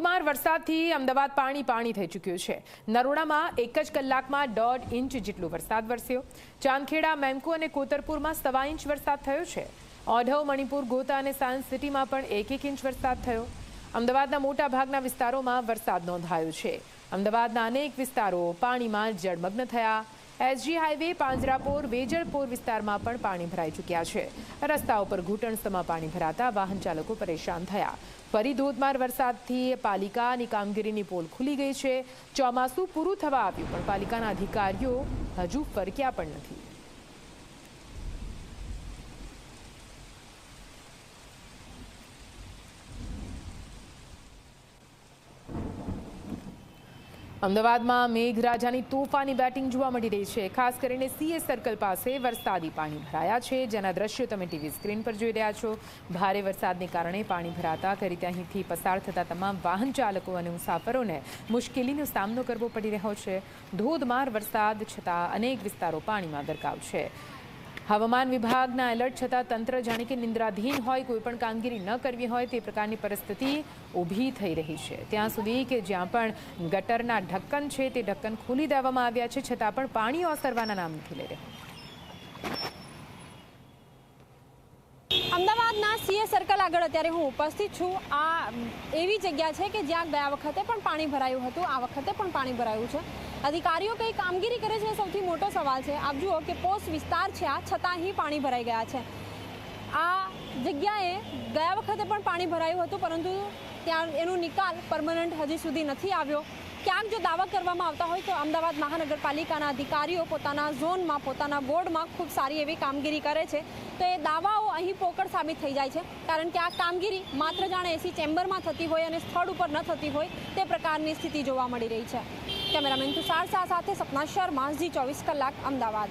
ધોધમાર વરસાદથી અમદાવાદ પાણી પાણી થઈ ચૂક્યું છે. નરોડામાં એક જ કલાકમાં દોઢ ઇંચ જેટલો વરસાદ વરસ્યો. ચાંદખેડા, મેમકો અને કોતરપુરમાં સવા ઇંચ વરસાદ થયો છે. ઓઢવ, મણિપુર, ગોતા અને સાયન્સ સિટીમાં પણ એક એક ઇંચ વરસાદ થયો. અમદાવાદના મોટા ભાગના વિસ્તારોમાં વરસાદ નોંધાયો છે. અમદાવાદના અનેક વિસ્તારો પાણીમાં જળમગ્ન થયા. એસજી હાઈવે, પાંજરાપોર, વેજલપોર વિસ્તારમાં પણ પાણી ભરાઈ ચૂક્યા છે. રસ્તા ઉપર ઘૂંટણસમાં પાણી ભરાતા વાહન ચાલકો પરેશાન થયા. ફરી ધોધમાર વરસાદથી પાલિકાની કામગીરીની પોલ ખુલી ગઈ છે. ચોમાસું પૂરું થવા આવ્યું, પણ પાલિકાના અધિકારીઓ હજુ ફરક્યા પણ નથી. અમદાવાદમાં મેઘરાજાની તોફાની બેટિંગ જોવા મળી રહી છે. ખાસ કરીને સીએસ સર્કલ પાસે વરસાદી પાણી ભરાયા છે, જેના દ્રશ્યો તમે ટીવી સ્ક્રીન પર જોઈ રહ્યા છો. ભારે વરસાદને કારણે પાણી ભરાતા કરી અહીંથી પસાર થતા તમામ વાહન ચાલકો અને મુસાફરોને મુશ્કેલીનો સામનો કરવો પડી રહ્યો છે. ધોધમાર વરસાદ છતાં અનેક વિસ્તારો પાણીમાં ગરકાવ છે. હવામાન વિભાગના એલર્ટ છતાં તંત્ર જાણે કે નિંદ્રાધીન હોય, કોઈ પણ કામગીરી ન કરવી હોય, તે પ્રકારની પરિસ્થિતિ ઊભી થઈ રહી છે. ત્યાં સુધી કે જ્યાં પણ ગટરના ઢક્કન છે, તે ઢક્કન ખોલી દેવામાં આવ્યા છે, છતાં પણ પાણી ઓસરવાના નામ નથી લઈ રહ્યું. અમદાવાદના સીએ સર્કલ આગળ અત્યારે હું ઉપસ્થિત છું. આ એવી જગ્યા છે કે જ્યાં ગયા વખતે પણ પાણી ભરાયું હતું, આ વખતે પણ પાણી ભરાયું છે. અધિકારીઓ કઈ કામગીરી કરે છે એ સૌથી મોટો સવાલ છે. આપ જુઓ કે પોસ્ટ વિસ્તાર છે આ, છતાં અહીં પાણી ભરાઈ ગયા છે. આ જગ્યાએ ગયા વખતે પણ પાણી ભરાયું હતું, પરંતુ ત્યાં એનો નિકાલ પરમનન્ટ હજી સુધી નથી આવ્યો. ક્યાંક જો દાવા કરવામાં આવતા હોય તો અમદાવાદ મહાનગરપાલિકાના અધિકારીઓ પોતાના ઝોનમાં, પોતાના બોર્ડમાં ખૂબ સારી એવી કામગીરી કરે છે. તો એ દાવાઓ અહીં પોકળ સાબિત થઈ જાય છે. કારણ કે આ કામગીરી માત્ર જાણે એસી ચેમ્બરમાં થતી હોય અને સ્થળ ઉપર ન થતી હોય, તે પ્રકારની સ્થિતિ જોવા મળી રહી છે. કેમેરામેન તુષાર શાહ સાથે સપના શર્મા, ઝી ચોવીસ કલાક, અમદાવાદ.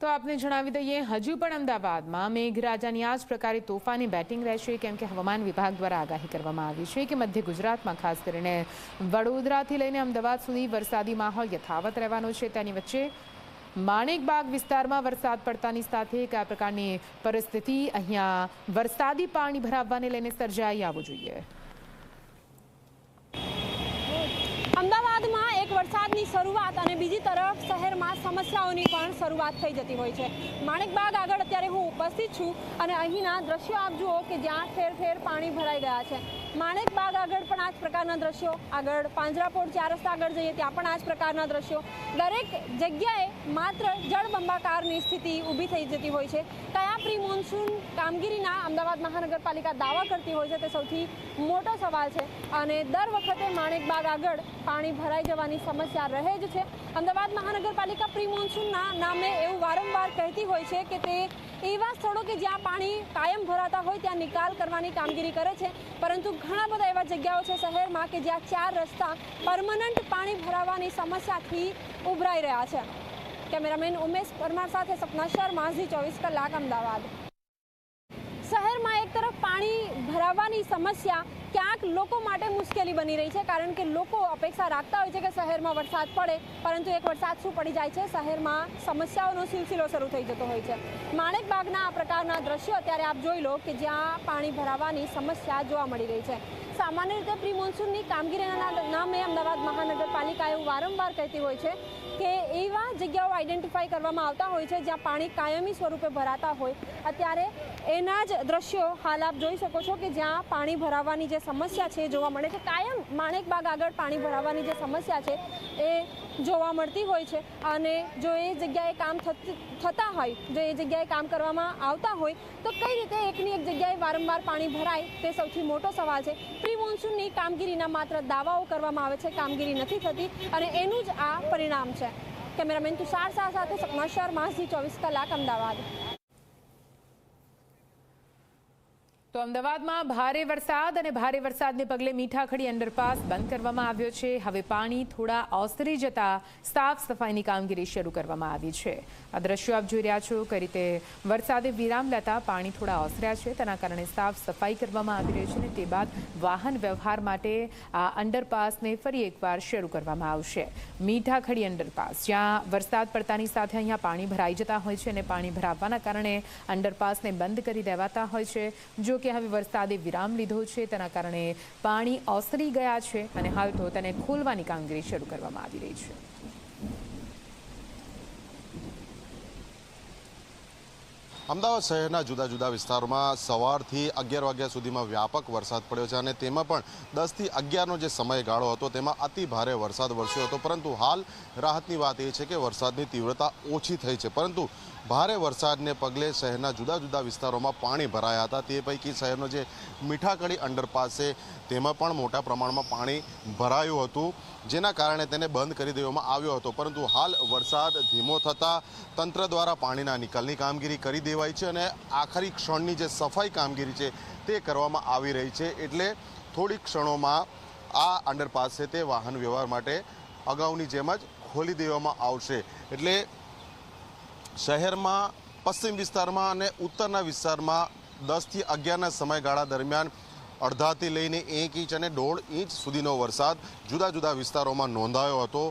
તો આપને જણાવી દઈએ, હજુ પણ અમદાવાદમાં મેઘરાજાની આ જ પ્રકારે તોફાની બેટિંગ રહેશે, કેમ કે હવામાન વિભાગ દ્વારા આગાહી કરવામાં આવી છે કે મધ્ય ગુજરાતમાં ખાસ કરીને વડોદરાથી લઈને અમદાવાદ સુધી વરસાદી માહોલ યથાવત રહેવાનો છે. તેની વચ્ચે માણેકબાગ વિસ્તારમાં વરસાદ પડતાની સાથે કયા પ્રકારની પરિસ્થિતિ, અહીંયા વરસાદી પાણી ભરાવવાને લઈને સર્જાઈ આવવું જોઈએ અમદાવાદમાં એક વરસાદની શરૂઆત અને બીજી તરફ શહેરમાં સમસ્યાઓની પણ શરૂઆત થઈ જતી હોય છે. માણેકબાગ આગળ અત્યારે હું ઉપસ્થિત છું અને અહીંના દ્રશ્યો આપ જુઓ કે જ્યાં ઠેર ઠેર પાણી ભરાઈ ગયા છે. માણેકબાગ આગળ પણ આ જ પ્રકારના દ્રશ્યો. આગળ પાંજરાપોળ ચાર રસ્તા આગળ જઈએ ત્યાં પણ આ જ પ્રકારના દ્રશ્યો. દરેક જગ્યાએ માત્ર જળબંબાકારની સ્થિતિ ઊભી થઈ જતી હોય છે. કયા પ્રી મોન્સૂન કામગીરીના અમદાવાદ મહાનગરપાલિકા દાવા કરતી હોય છે તે સૌથી મોટો સવાલ છે. અને દર વખતે માણેકબાગ આગળ પાણી ભરાઈ જવાની સમસ્યા રહે જ છે. અમદાવાદ મહાનગરપાલિકા પ્રી મોન્સૂનના નામે એવું વારંવાર કહેતી હોય છે કે તે એવા સ્થળો કે જ્યાં પાણી કાયમ ભરાતા હોય ત્યાં નિકાલ કરવાની કામગીરી કરે છે. પરંતુ ઘણા બધા એવા જગ્યાઓ છે શહેરમાં કે જ્યાં ચાર રસ્તા પરમનન્ટ પાણી ભરાવાની સમસ્યાથી ઉભરાઈ રહ્યા છે. કેમેરામેન ઉમેશ પરમાર સાથે સપના શર્મા, ઝી ચોવીસ કલાક, અમદાવાદ. શહેરમાં ભરાવાની સમસ્યા ક્યાંક લોકો માટે મુશ્કેલી બની રહી છે, કારણ કે લોકો અપેક્ષા રાખતા હોય છે કે શહેરમાં વરસાદ પડે, પરંતુ એક વરસાદ શું પડી જાય છે? શહેરમાં સમસ્યાઓનો સિલસિલો શરૂ થઈ જતો હોય છે. માણેક બાગના આ પ્રકારના દ્રશ્યો અત્યારે આપ જોઈ લો કે જ્યાં પાણી ભરાવાની સમસ્યા જોવા મળી રહી છે. સામાન્ય રીતે પ્રી મોન્સૂનની કામગીરીના નામે અમદાવાદ મહાનગરપાલિકા વારંવાર કહેતી હોય છે કે એવા જગ્યાઓ આઈડેન્ટિફાઈ કરવામાં આવતા હોય છે જ્યાં પાણી કાયમી સ્વરૂપે ભરાતા હોય. અત્યારે એના જ દ્રશ્યો હાલ આપ જોઈ શકો છો કે જ્યાં પાણી ભરાવાની જે સમસ્યા છે જોવા મળે છે. કાયમ માણેકબાગ આગળ પાણી ભરાવાની જે સમસ્યા છે એ જોવા મળતી હોય છે. અને જો એ જગ્યાએ કામ થતા હોય, જો એ જગ્યાએ કામ કરવામાં આવતા હોય, તો કઈ રીતે એકની એક જગ્યાએ વારંવાર પાણી ભરાય તે સૌથી મોટો સવાલ છે. પ્રી મોન્સૂનની કામગીરીના માત્ર દાવાઓ કરવામાં આવે છે, કામગીરી નથી થતી અને એનું જ આ પરિણામ છે. કેમેરામેન તુષાર શાહ સાથે સપના શર્મા ચોવીસ કલાક, અમદાવાદ. તો અમદાવાદમાં ભારે વરસાદ અને ભારે વરસાદને પગલે મીઠાખડી અંડરપાસ બંધ કરવામાં આવ્યો છે. હવે પાણી થોડા ઓસરી જતા સાફ સફાઈની કામગીરી શરૂ કરવામાં આવી છે. આ દ્રશ્યો આપ જોઈ રહ્યા છો કઈ રીતે વરસાદે વિરામ લેતા પાણી થોડા ઓસર્યા છે. તેના કારણે સાફ સફાઈ કરવામાં આવી રહી છે અને તે બાદ વાહન વ્યવહાર માટે આ અંડરપાસને ફરી એકવાર શરૂ કરવામાં આવશે. મીઠાખડી અંડરપાસ, જ્યાં વરસાદ પડતાની સાથે અહીંયા પાણી ભરાઈ જતા હોય છે અને પાણી ભરાવવાના કારણે અંડરપાસને બંધ કરી દેવાતા હોય છે. જો કે હવે વરસાદે વિરામ લીધો છે, તેના કારણે પાણી ઓસરી ગયા છે અને હાલ તો તેને ખોલવાની કામગીરી શરૂ કરવામાં આવી રહી છે. અમદાવાદ શહેરના જુદા જુદા વિસ્તારોમાં સવારથી અગિયાર વાગ્યા સુધીમાં વ્યાપક વરસાદ પડ્યો છે અને તેમાં પણ દસથી અગિયારનો જે સમયગાળો હતો, તેમાં અતિ ભારે વરસાદ વરસ્યો હતો. પરંતુ હાલ રાહતની વાત એ છે કે વરસાદની તીવ્રતા ઓછી થઈ છે. પરંતુ ભારે વરસાદને પગલે શહેરના જુદા જુદા વિસ્તારોમાં પાણી ભરાયા હતા. તે પૈકી શહેરનો જે મીઠાકડી અંડરપાસ છે, તેમાં પણ મોટા પ્રમાણમાં પાણી ભરાયું હતું, જેના કારણે તેને બંધ કરી દેવામાં આવ્યો હતો. પરંતુ હાલ વરસાદ ધીમો થતાં તંત્ર દ્વારા પાણીના નિકાલની કામગીરી કરી દેવાઈ છે અને આખરી ક્ષણની જે સફાઈ કામગીરી છે તે કરવામાં આવી રહી છે. એટલે થોડીક ક્ષણોમાં આ અંડરપાસ છે તે વાહન વ્યવહાર માટે અગાઉની જેમ જ ખોલી દેવામાં આવશે. એટલે શહેરમાં, પશ્ચિમ વિસ્તારમાં અને ઉત્તરના વિસ્તારમાં દસથી અગિયારના સમયગાળા દરમિયાન અડધાથી લઈને એક ઇંચ અને દોઢ ઇંચ સુધીનો વરસાદ જુદા જુદા વિસ્તારોમાં નોંધાયો હતો.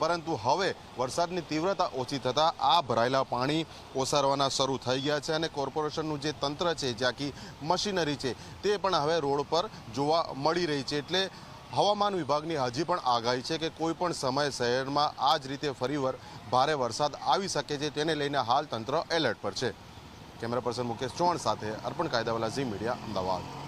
પરંતુ હવે વરસાદની તીવ્રતા ઓછી થતાં આ ભરાયેલા પાણી ઓસારવાના શરૂ થઈ ગયા છે અને કોર્પોરેશનનું જે તંત્ર છે જ્યાંકી મશીનરી છે, તે પણ હવે રોડ પર જોવા મળી રહી છે. એટલે હવામાન વિભાગની હજી પણ આગાહી છે કે કોઈ પણ સમય શહેરમાં આ જ રીતે ફરીવાર ભારે વરસાદ આવી શકે છે તેને લઈને હાલ તંત્ર એલર્ટ પર છે. કેમેરા પર્સન મુકેશ ચૌહાણ સાથે અર્પણ કાયદાવાલા ઝી મીડિયા, અમદાવાદ.